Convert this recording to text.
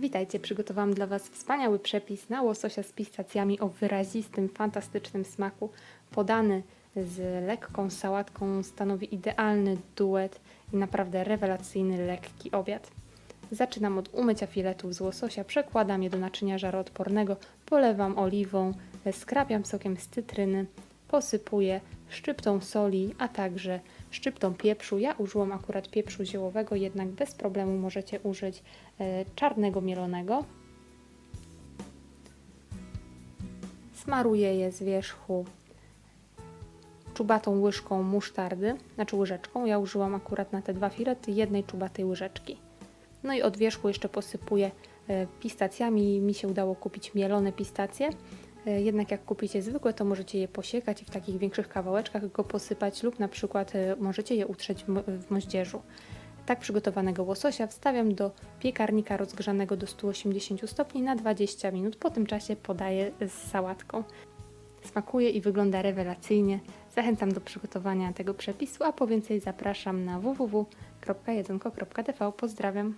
Witajcie, przygotowałam dla Was wspaniały przepis na łososia z pistacjami o wyrazistym, fantastycznym smaku. Podany z lekką sałatką stanowi idealny duet i naprawdę rewelacyjny, lekki obiad. Zaczynam od umycia filetów z łososia, przekładam je do naczynia żaroodpornego, polewam oliwą, skrapiam sokiem z cytryny, posypuję szczyptą soli, a także szczyptą pieprzu. Ja użyłam akurat pieprzu ziołowego, jednak bez problemu możecie użyć e, czarnego mielonego. Smaruję je z wierzchu czubatą łyżką musztardy, znaczy łyżeczką. Ja użyłam akurat na te dwa filety jednej czubatej łyżeczki. No i od wierzchu jeszcze posypuję e, pistacjami. Mi się udało kupić mielone pistacje. E, Jednak jak kupicie zwykłe, to możecie je posiekać i w takich większych kawałeczkach go posypać lub na przykład e, możecie je utrzeć w mo- w moździerzu. Tak przygotowanego łososia wstawiam do piekarnika rozgrzanego do 180 stopni na 20 minut. Po tym czasie podaję z sałatką. Smakuje i wygląda rewelacyjnie. Zachęcam do przygotowania tego przepisu, a po więcej zapraszam na www.jedynko.tv. Pozdrawiam.